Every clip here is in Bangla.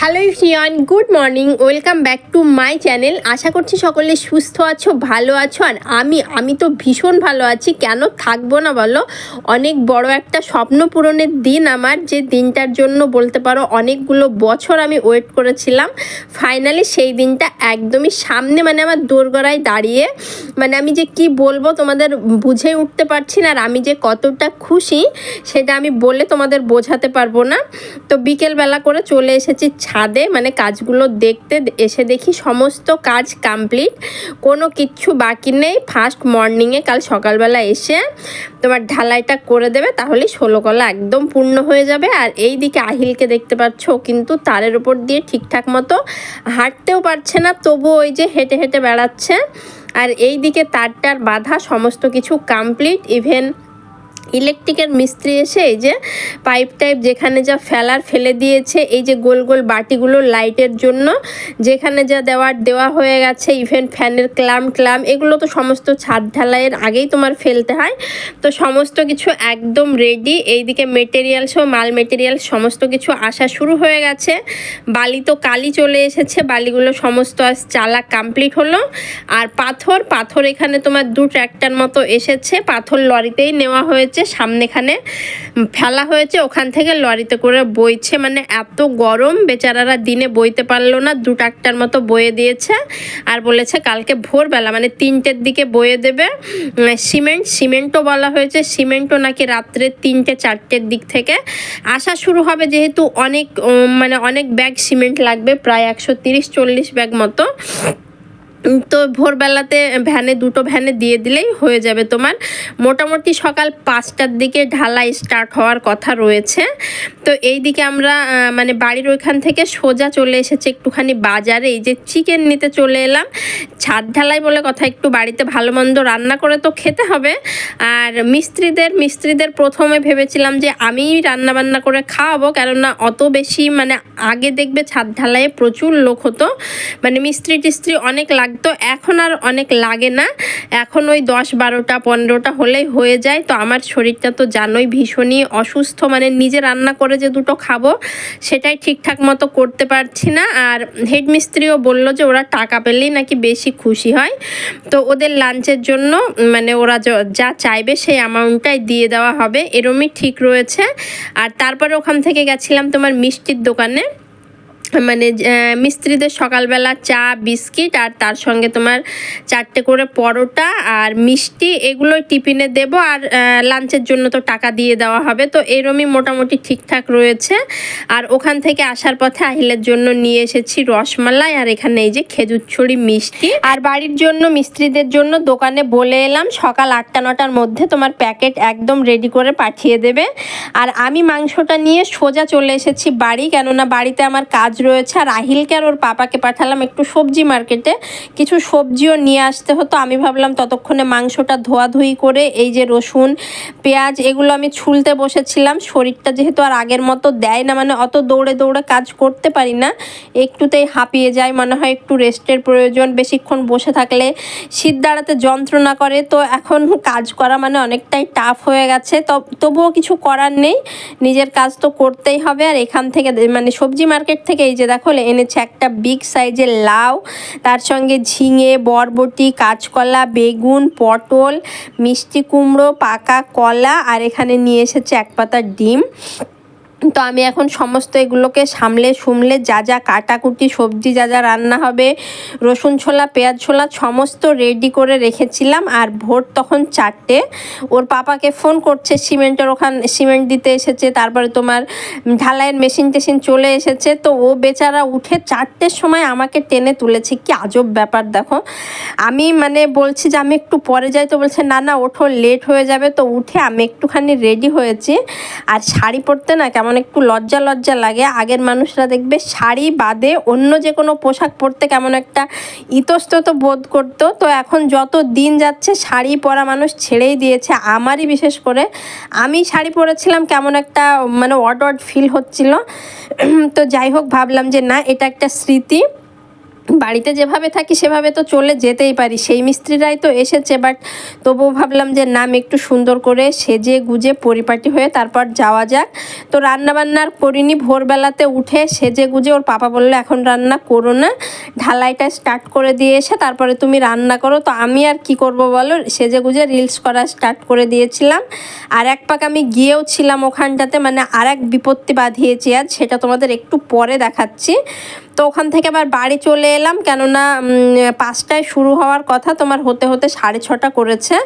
Hello ইফরিয়ান good morning, welcome back to my channel. আশা করছি সকলে সুস্থ আছো, ভালো আছো, আর আমি আমি তো ভীষণ ভালো আছি। কেন থাকব না বলো? অনেক বড় একটা স্বপ্ন পূরণের দিন আমার। যে দিনটার জন্য বলতে পারো, অনেকগুলো বছর আমি ওয়েট করেছিলাম। ফাইনালি সেই দিনটা একদমই সামনে মানে আমার দোরগড়ায় দাঁড়িয়ে মানে আমি যে কি বলব তোমাদের বুঝে উঠতে পারছি না, আর আমি যে কতটা খুশি, সেটা আমি বলে তোমাদের বোঝাতে পারব না। তো বিকেলবেলা করে চলে এসেছি ছাদে মানে কাজগুলো দেখতে এসে দেখি সমস্ত কাজ কমপ্লিট কোনো কিচ্ছু বাকি নেই। ফার্স্ট মর্নিংয়ে কাল সকালবেলা এসে তোমার ঢালাইটা করে দেবে, তাহলে ষোলো কলা একদম পূর্ণ হয়ে যাবে। আর এই দিকে আহিলকে দেখতে পাচ্ছ কিন্তু তারের উপর দিয়ে ঠিকঠাক মতো হাঁটতেও পারছে না তবু ওই যে হেঁটে হেঁটে বেড়াচ্ছে। আর এই দিকে তারটার বাধা, সমস্ত কিছু কমপ্লিট ইভেন ইলেকট্রিকের মিস্ত্রি এসে এই যে পাইপ টাইপ যেখানে যা ফেলার ফেলে দিয়েছে, এই যে গোল গোল বাটিগুলো লাইটের জন্য, যেখানে যা দেওয়ার দেওয়া হয়ে গেছে ইভেন ফ্যানের ক্লাম ক্লাম, এগুলো তো সমস্ত ছাদ ঢালাইয়ের আগেই তোমার ফেলতে হয়। তো সমস্ত কিছু একদম রেডি এইদিকে মেটেরিয়ালস ও মাল মেটেরিয়াল সমস্ত কিছু আসা শুরু হয়ে গেছে। বালি তো কালি চলে এসেছে, বালিগুলো সমস্ত আজ চালা কমপ্লিট হলো। আর পাথর পাথর এখানে তোমার দু ট্র্যাক্টার মতো এসেছে, পাথর লরিতেই নেওয়া হয়েছে। সামনেখানে ফেলা হয়েছে, ওখান থেকে লরিতে করে বইছে। মানে এত গরম, বেচারারা দিনে বইতে পারল না, দু ট্রাক্টার মতো বয়ে দিয়েছে। আর বলেছে কালকে ভোরবেলা মানে তিনটের দিকে বয়ে দেবে। সিমেন্ট, সিমেন্টও বলা হয়েছে, সিমেন্টও নাকি রাত্রে তিনটে, চারটের দিক থেকে। আসা শুরু হবে যেহেতু অনেক মানে অনেক ব্যাগ সিমেন্ট লাগবে, প্রায় একশো তিরিশ, চল্লিশ ব্যাগ মতো। তো ভোরবেলাতে ভ্যানে, দুটো ভ্যানে দিয়ে দিলেই হয়ে যাবে তোমার। মোটামুটি সকাল পাঁচটার দিকে ঢালাই স্টার্ট হওয়ার কথা রয়েছে। তো এই দিকে আমরা মানে বাড়ির ওইখান থেকে সোজা চলে এসেছে একটুখানি বাজারে। এই যে চিকেন নিতে চলে এলাম। ছাদ ঢালাই বলে কথা, একটু বাড়িতে ভালো মন্দ রান্না করে তো খেতে হবে। আর মিস্ত্রিদের মিস্ত্রিদের প্রথমে ভেবেছিলাম যে আমিই রান্না বান্না করে খাওয়াবো, কেননা অত বেশি মানে আগে দেখবে ছাদ ঢালাইয়ে প্রচুর লোক হতো। মানে মিস্ত্রি টিস্ত্রি অনেক লাগতো এখন আর অনেক লাগে না। এখন ওই দশ বারোটা পনেরোটা হলেই হয়ে যায়। তো আমার শরীরটা তো জানোই ভীষণই অসুস্থ। মানে নিজে রান্না করে যে দুটো খাব, সেটাই ঠিকঠাক মতো করতে পারছি না। আর হেড মিস্ত্রিও বলল যে ওরা টাকা পেলেই নাকি বেশি খুশি হয়। তো ওদের লাঞ্চের জন্য মানে ওরা যা চাইবে সেই অ্যামাউন্টটাই দিয়ে দেওয়া হবে। এরমই ঠিক রয়েছে। আর তারপরে ওখান থেকে গেছিলাম তোমার মিষ্টির দোকানে। মানে মিস্ত্রিদের সকালবেলা চা, বিস্কিট আর তার সঙ্গে তোমার চারটে করে পরোটা আর মিষ্টি এগুলোই টিফিনে দেব আর লাঞ্চের জন্য তো টাকা দিয়ে দেওয়া হবে। তো এরমই মোটামুটি ঠিকঠাক রয়েছে। আর ওখান থেকে আসার পথে আহিলের জন্য নিয়ে এসেছি রসমালাই আর এখানে এই যে খেজুর ছড়ি মিষ্টি। আর বাড়ির জন্য, মিস্ত্রিদের জন্য দোকানে বলে এলাম, সকাল আটটা, নটার মধ্যে তোমার প্যাকেট একদম রেডি করে পাঠিয়ে দেবে। আর আমি মাংসটা নিয়ে সোজা চলে এসেছি বাড়ি, কেননা বাড়িতে আমার কাজ রয়েছে। আর আহিলকে আর ওর পাপাকে পাঠালাম একটু সবজি মার্কেটে। কিছু সবজিও নিয়ে আসতে হতো। আমি ভাবলাম ততক্ষণে মাংসটা ধোয়াধুয়ি করে এই যে রসুন, পেঁয়াজ, এগুলো আমি ছুলতে বসেছিলাম। শরীরটা যেহেতু আর আগের মতো দেয় না মানে অত দৌড়ে দৌড়ে কাজ করতে পারি না। একটুতেই হাঁপিয়ে যায় মনে হয় একটু রেস্টের প্রয়োজন। বেশিক্ষণ বসে থাকলে শীত দাঁড়াতে যন্ত্রণা করে। তো এখন কাজ করা মানে অনেকটাই টাফ হয়ে গেছে। তব- তবুও কিছু করার নেই। নিজের কাজ তো করতেই হবে। আর এখান থেকে মানে সবজি মার্কেট থেকে এই যে দেখো এনেছে একটা বিগ সাইজের লাউ, তার সঙ্গে ঝিঙে, বরবটি, কাঁচকলা, বেগুন, পটল, মিষ্টি কুমড়ো, পাকা কলা, আর এখানে নিয়ে এসেছে এক পাতার ডিম। তো আমি এখন সমস্ত এগুলোকে সামলে সুমলে যা যা কাটাকুটি, সবজি, যা যা রান্না হবে, রসুন ছোলা, পেঁয়াজ ছোলা, সমস্ত রেডি করে রেখেছিলাম। আর ভোর তখন চারটে। ওর পাপাকে ফোন করছে, সিমেন্টের ওখান, সিমেন্ট দিতে এসেছে, তারপরে তোমার ঢালাইয়ের মেশিন টেশিন চলে এসেছে। তো ও বেচারা উঠে চারটের সময় আমাকে টেনে তুলেছে। কি আজব ব্যাপার, দেখো। আমি মানে বলছি যে আমি একটু পরে যাই তো বলছে, না না, ওঠো লেট হয়ে যাবে। তো উঠে আমি একটুখানি রেডি হয়েছি। আর শাড়ি পরতে না কেমন একটু লজ্জা লজ্জা লাগে, আগের মানুষরা দেখবে শাড়ি বাদে অন্য যে কোনো পোশাক পরতে কেমন একটা ইতস্তত বোধ করতো। তো এখন যত দিন যাচ্ছে শাড়ি পরা মানুষ ছেড়েই দিয়েছে, আমারই বিশেষ করে। আমি শাড়ি পরেছিলাম কেমন একটা মানে অড অড ফিল হচ্ছিল। তো যাই হোক, ভাবলাম যে না, এটা একটা স্মৃতি। বাড়িতে যেভাবে থাকি, সেভাবে তো চলে যেতেই পারি। সেই মিস্ত্রিরাই তো এসেছে বাট তবুও ভাবলাম যে, নাম একটু সুন্দর করে সেজে গুজে পরিপাটি হয়ে তারপর যাওয়া যাক। তো রান্না বান্নার করিনি। ভোরবেলাতে উঠে সেজে গুজে ওর পাপা বলল, এখন রান্না করো না। ঢালাইটা স্টার্ট করে দিয়ে এসে তারপরে তুমি রান্না করো। তো আমি আর কি করব বলো? সেজে গুজে রিলস করা স্টার্ট করে দিয়েছিলাম। আর এক পাক আমি গিয়েও ছিলাম ওখানটাতে মানে আর এক বিপত্তি বাঁধিয়েছি আজ, সেটা তোমাদের একটু পরে দেখাচ্ছি। তো ওখান থেকে আবার বাড়ি চলে এলাম। কেননা পাঁচটায় শুরু হওয়ার কথা, তোমার হতে হতে সাড়ে ছটা করেছে।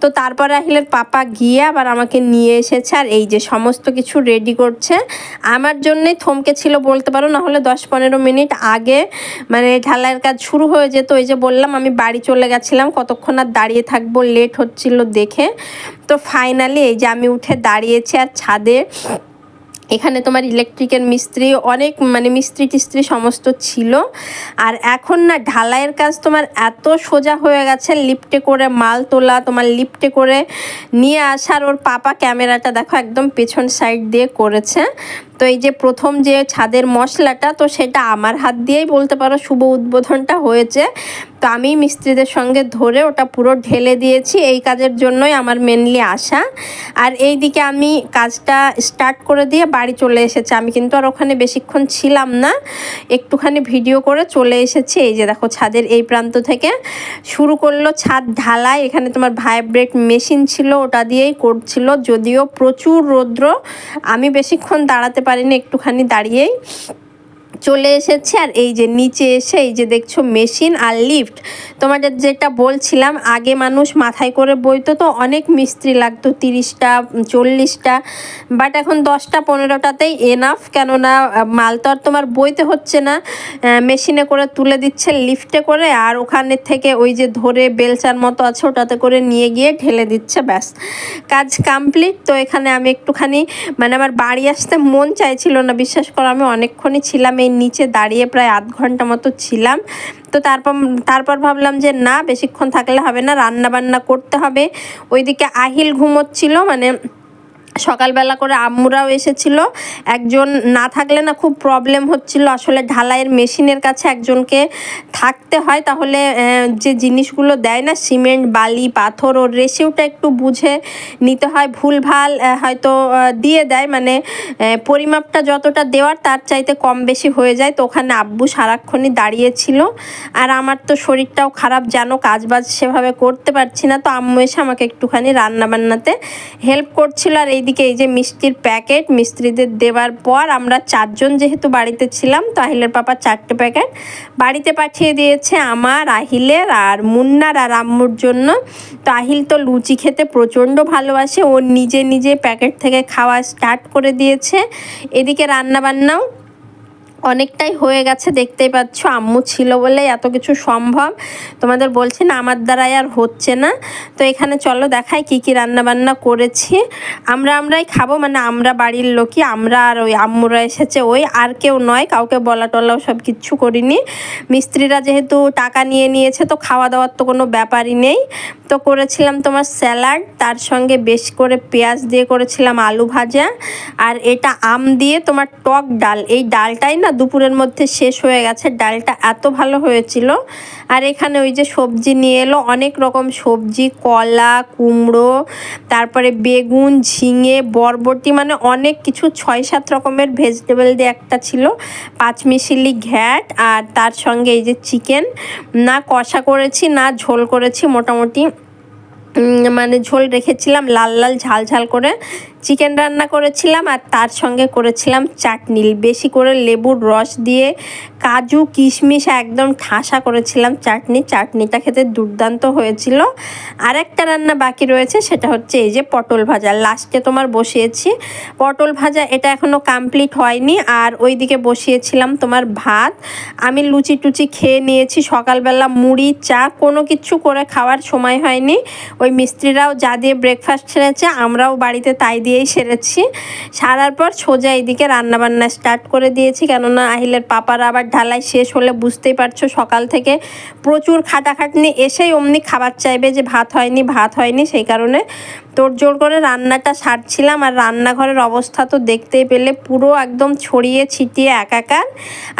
তো তারপরে আহিলের পাপা গিয়ে আবার আমাকে নিয়ে এসেছে আর এই যে সমস্ত কিছু রেডি করছে। আমার জন্যই থমকে ছিল বলতে পারো, না হলে দশ পনেরো মিনিট আগে মানে ঢালাইয়ের কাজ শুরু হয়ে যেত। ওই যে বললাম, আমি বাড়ি চলে গেছিলাম, কতক্ষণ আর দাঁড়িয়ে থাকব লেট হচ্ছিল দেখে। তো ফাইনালি এই যে আমি উঠে দাঁড়িয়েছি আর ছাদে এখানে তোমার ইলেকট্রিকের মিস্ত্রি, অনেক মানে মিস্ত্রি টিস্ত্রি সমস্ত ছিল। আর এখন না ঢালাইয়ের কাজ তোমার এত সোজা হয়ে গেছে লিফটে করে মাল তোলা, তোমার লিফটে করে নিয়ে আসার। ওর পাপা ক্যামেরাটা দেখো একদম পেছন সাইড দিয়ে করেছে। তো এই যে প্রথম যে ছাদের মশলাটা, তো সেটা আমার হাত দিয়েই বলতে পারো শুভ উদ্বোধনটা হয়েছে। তো আমি মিস্ত্রিদের সঙ্গে ধরে ওটা পুরো ঢেলে দিয়েছি, এই কাজের জন্যই আমার মেনলি আসা আর এই দিকে আমি কাজটা স্টার্ট করে দিয়ে বাড়ি চলে এসেছি। আমি কিন্তু আর ওখানে বেশিক্ষণ ছিলাম না, একটুখানি ভিডিও করে চলে এসেছি। এই যে দেখো ছাদের এই প্রান্ত থেকে শুরু করল ছাদ ঢালাই। এখানে তোমার ভাইব্রেট মেশিন ছিল, ওটা দিয়েই করছিল। যদিও প্রচুর রৌদ্র, আমি বেশিক্ষণ দাঁড়াতে পারিনি একটুখানি দাঁড়িয়েই। চলে এসেছে আর এই যে নিচে এসে এই যে দেখছ মেশিন আর লিফট। তোমাদের যেটা বলছিলাম, আগে মানুষ মাথায় করে বইতো তো অনেক মিস্ত্রি লাগতো, তিরিশটা, চল্লিশটা বাট এখন দশটা, পনেরোটাতেই এনাফ কেননা মাল তো আর তোমার বইতে হচ্ছে না। মেশিনে করে তুলে দিচ্ছে, লিফটে করে, আর ওখানে থেকে ওই যে ধরে বেলচার মতো আছে, ওটাতে করে নিয়ে গিয়ে ঢেলে দিচ্ছে, ব্যাস। কাজ কমপ্লিট তো এখানে আমি একটুখানি মানে আমার বাড়ি আসতে মন চাইছিল না, বিশ্বাস করো আমি অনেকক্ষণই ছিলাম এই নিচে দাঁড়িয়ে প্রায় আধ ঘণ্টা মতো ছিলাম। তো তারপর তারপর ভাবলাম যে না, বেশিক্ষণ থাকলে হবে না রান্না বান্না করতে হবে। ওইদিকে আহিল ঘুমোচ্ছিল মানে সকালবেলা করে আম্মুরাও এসেছিল। একজন না থাকলে না খুব প্রবলেম হচ্ছিল। আসলে ঢালাইয়ের মেশিনের কাছে একজনকে থাকতে হয়। তাহলে যে জিনিসগুলো দেয় না, সিমেন্ট, বালি, পাথর, ওর রেশিওটা একটু বুঝে নিতে হয়। ভুলভাল হয়তো দিয়ে দেয়। মানে পরিমাপটা যতটা দেওয়ার, তার চাইতে কম বেশি হয়ে যায়। তো ওখানে আব্বু সারাক্ষণই দাঁড়িয়েছিল। আর আমার তো শরীরটাও খারাপ। জানো কাজ বাজ সেভাবে করতে পারছি না। তো আম্মু এসে আমাকে একটুখানি রান্না বান্নাতে হেল্প করছিল। আর এইদিকে এই যে মিষ্টির প্যাকেট, মিস্ত্রিদের দেওয়ার পর আমরা চারজন যেহেতু বাড়িতে ছিলাম, তো আহিলের পাপা চারটে প্যাকেট বাড়িতে পাঠিয়ে দিয়েছে আমার, আহিলের আর মুন্নার আর আম্মুর জন্য। তো আহিল তো লুচি খেতে প্রচণ্ড ভালোবাসে, ও নিজে নিজে প্যাকেট থেকে খাওয়া স্টার্ট করে দিয়েছে। এদিকে রান্না বান্নাও অনেকটাই হয়ে গেছে, দেখতেই পাচ্ছ আম্মু ছিল বলে এত কিছু সম্ভব। তোমাদের বলছি না, আমার দ্বারাই আর হচ্ছে না। তো এখানে চলো দেখাই কি কি রান্না বান্না করেছি। আমরা আমরাই খাব মানে আমরা বাড়ির লোকই, আমরা আর ওই আম্মুরা এসেছে, ওই আর কেউ নয়, কাউকে বলা টলাও সব কিচ্ছু করিনি। মিস্ত্রিরা যেহেতু টাকা নিয়ে নিয়েছে, তো খাওয়া দাওয়ার তো কোনো ব্যাপারই নেই। তো করেছিলাম তোমার স্যালাড, তার সঙ্গে বেশ করে পেঁয়াজ দিয়ে করেছিলাম আলু ভাজা, আর এটা আম দিয়ে তোমার টক ডাল। এই ডালটাই না দুপুরের মধ্যে শেষ হয়ে গেছে। ডালটা এত ভালো হয়েছিল। আর এখানে ওই যে সবজি নিয়ে এলো, অনেক রকম সবজি, কলা, কুমড়ো, তারপরে বেগুন, ঝিঙে, বরবটি মানে অনেক কিছু। ছয়, সাত রকমের ভেজিটেবল দিয়ে একটা ছিল, পাঁচমিশিলি ঘ্যাট আর তার সঙ্গে এই যে চিকেন। না কষা করেছি, না ঝোল করেছি, মোটামুটি মানে ঝোল রেখেছিলাম, লাল লাল ঝাল ঝাল করে। চিকেন রান্না করেছিলাম আর তার সঙ্গে করেছিলাম চাটনি বেশি করে লেবুর রস দিয়ে কাজু, কিশমিশ একদম ঠাসা করেছিলাম চাটনি। চাটনিটা খেতে দুর্দান্ত হয়েছিল। আর একটা রান্না বাকি রয়েছে, সেটা হচ্ছে এই যে পটল ভাজা। লাস্টে তোমার বসিয়েছি। পটল ভাজা এটা এখনও কমপ্লিট হয়নি আর ওইদিকে বসিয়েছিলাম তোমার ভাত। আমি লুচি টুচি খেয়ে নিয়েছি। সকালবেলা মুড়ি, চা কোনো কিছু করে খাওয়ার সময় হয়নি। ওই মিস্ত্রিরাও যা দিয়ে ব্রেকফাস্ট ছেড়েছে আমরাও বাড়িতে তাই দিয়ে দিয়েই সেরেছি। সারার পর সোজা এইদিকে রান্নাবান্না স্টার্ট করে দিয়েছি। কেননা আহিলের পাপার আবার ঢালাই শেষ হলে বুঝতেই পারছ সকাল থেকে প্রচুর খাটাখাটনি এসেই অমনি খাবার চাইবে যে ভাত হয়নি ভাত হয়নি, সেই কারণে তোর জোর করে রান্নাটা সারছিলাম। আর রান্নাঘরের অবস্থা তো দেখতেই পেলে পুরো একদম ছড়িয়ে ছিটিয়ে একাকার।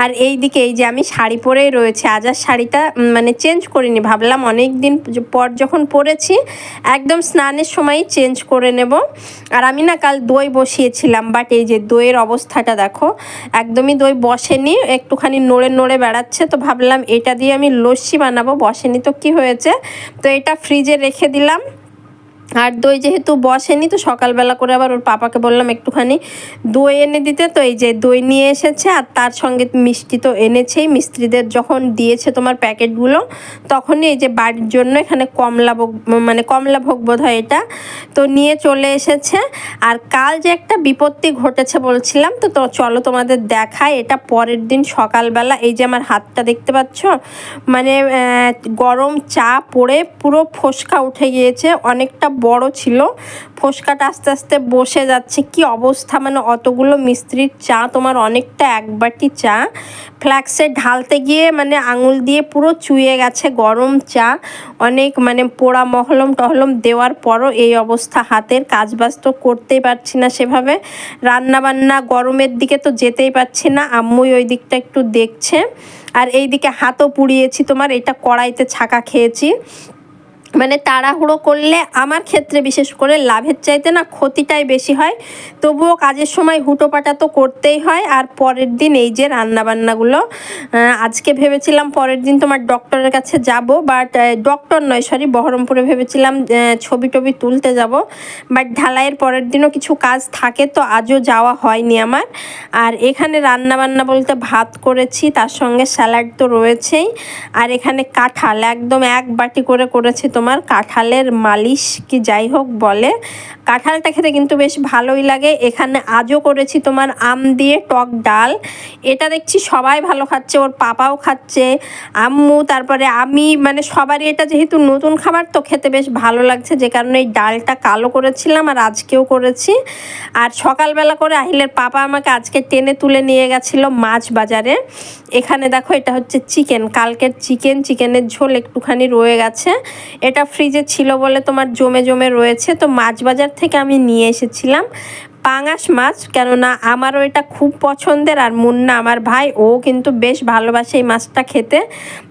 আর এই দিকে এই যে আমি শাড়ি পরেই রয়েছে। আজার শাড়িটা মানে চেঞ্জ করিনি। ভাবলাম অনেক দিন পর যখন পরেছি, একদম স্নানের সময়ই চেঞ্জ করে নেব। আর আমি না কাল দই বসিয়েছিলাম বাট এই যে দইয়ের অবস্থাটা দেখো, একদমই দই বসেনি, একটুখানি নড়ে নড়ে বেড়াচ্ছে, তো ভাবলাম এটা দিয়ে আমি লস্যি বানাবো, বসেনি তো কি হয়েছে? তো এটা ফ্রিজে রেখে দিলাম আর দই যেহেতু বসেনি, তো সকালবেলা করে আবার ওর পাপাকে বললাম একটুখানি দই এনে দিতে। তো এই যে দই নিয়ে এসেছে, আর তার সঙ্গে মিষ্টি তো এনেছেই। মিস্ত্রিদের যখন দিয়েছে তোমার প্যাকেটগুলো, তখনই এই যে বাড়ির জন্য এখানে কমলা ভোগ মানে কমলা ভোগ বোধ হয় এটা। তো নিয়ে চলে এসেছে। আর কাল যে একটা বিপত্তি ঘটেছে বলছিলাম, তো তো চলো তোমাদের দেখায় এটা পরের দিন সকালবেলা, এই যে আমার হাতটা দেখতে পাচ্ছ? মানে গরম চা পড়ে পুরো ফোসকা উঠে গিয়েছে। অনেকটা বড় ছিল। ফোসকাটা আস্তে আস্তে বসে যাচ্ছে। কি অবস্থা? মানে অতগুলো মিস্ত্রির চা তোমার অনেকটা এক বাটি চা। ফ্ল্যাক্সে ঢালতে গিয়ে মানে আঙুল দিয়ে পুরো চুয়ে গেছে গরম চা। অনেক মানে পোড়া মহলম টহলম দেওয়ার পরও এই অবস্থা। হাতের কাজবাজ তো করতেই পারছি না সেভাবে। রান্না বান্না গরমের দিকে তো যেতেই পারছি না। আম্মুই ওই দিকটা একটু দেখছে। আর এই দিকে হাতও পুড়িয়েছি তোমার। এটা কড়াইতে ছাকা খেয়েছি। মানে তাড়াহুড়ো করলে আমার ক্ষেত্রে বিশেষ করে লাভের চাইতে না ক্ষতিটাই বেশি হয়। তবুও কাজের সময় হুটোপাটা তো করতেই হয়। আর পরের দিন এই যে রান্নাবান্নাগুলো আজকে ভেবেছিলাম পরের দিন তোমার ডক্টরের কাছে যাব, বাট ডক্টর নয় সরি বহরমপুরে ভেবেছিলাম ছবি টবি তুলতে যাব। বাট ঢালাইয়ের পরের দিনও কিছু কাজ থাকে তো আজও যাওয়া হয়নি আমার। আর এখানে রান্নাবান্না বলতে ভাত করেছি, তার সঙ্গে স্যালাড তো রয়েছেই। আর এখানে কাঁঠাল, একদম এক বাটি করে করেছি তোমার কাঁঠালের মালিশ কি যাই হোক বলে। কাঁঠালটা খেতে কিন্তু বেশ ভালোই লাগে। এখানে আজও করেছি তোমার আম দিয়ে টক ডাল। এটা দেখছি সবাই ভালো খাচ্ছে, ওর পাপাও খাচ্ছে, আম্মু, তারপরে আমি মানে সবারই এটা যেহেতু নতুন খাবার, তো খেতে বেশ ভালো লাগছে। যে কারণে এই ডালটা কালো করেছিলাম আর আজকেও করেছি। আর সকালবেলা করে আহিলের পাপা আমাকে আজকে টেনে তুলে নিয়ে গেছিল মাছ বাজারে। এখানে দেখো, এটা হচ্ছে চিকেন। কালকের চিকেন, চিকেনের ঝোল একটুখানি রয়ে গেছে। এটা ফ্রিজে ছিল বলে তোমার জমে জমে রয়েছে, তো মাছ বাজার থেকে আমি নিয়ে এসেছিলাম। পাঙাশ মাছ, কেননা আমারও এটা খুব পছন্দের আর মুন্না আমার ভাই, ও কিন্তু বেশ ভালোবাসে এই মাছটা খেতে।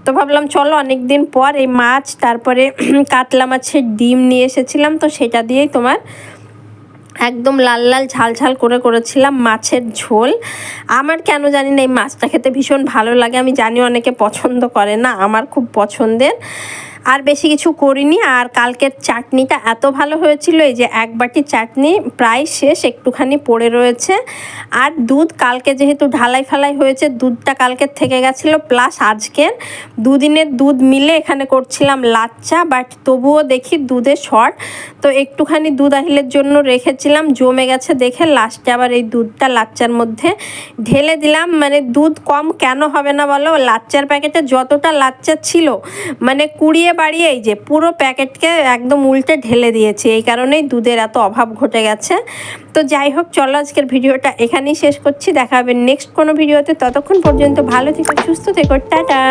তো ভাবলাম, চলো অনেক দিন পর এই মাছ, তারপরে কাতলা মাছের ডিম নিয়ে এসেছিলাম, তো সেটা দিয়েই তোমার একদম লাল লাল ঝাল ঝাল করে করেছিলাম মাছের ঝোল। আমার কেন জানি না এই মাছটা খেতে ভীষণ ভালো লাগে, আমি জানি অনেকে পছন্দ করে না, আমার খুব পছন্দের। আর বেশি কিছু করিনি, আর কালকের চাটনিটা এত ভালো হয়েছিল, এই যে এক বাটি চাটনি প্রায় শেষ, একটুখানি পড়ে রয়েছে। আর দুধ কালকে যেহেতু ঢালাই ফালাই হয়েছে, দুধটা কালকের থেকে গেছিল প্লাস আজকের দুদিনের দুধ মিলে এখানে করছিলাম লাচ্চা বাট তবুও দেখি দুধে শর্ট। তো একটুখানি দুধ আহিলের জন্য রেখেছিলাম, জমে গেছে দেখে লাস্টে আবার এই দুধটা লাচ্চার মধ্যে ঢেলে দিলাম। মানে দুধ কম কেন হবে না বলো, লাচ্চার প্যাকেটে যতটা লাচ্চা ছিল মানে কুড়িয়ে বাড়িয়ে এই যে পুরো প্যাকেটকে একদম উল্টে ঢেলে দিয়েছি, এই কারণেই দুধের এত অভাব ঘটে গেছে। তো যাই হোক, চলো আজকের ভিডিওটা এখানেই শেষ করছি, দেখা হবে নেক্সট কোনো ভিডিওতে, ততক্ষণ পর্যন্ত ভালো থেকো, সুস্থ থেকো, টাটা।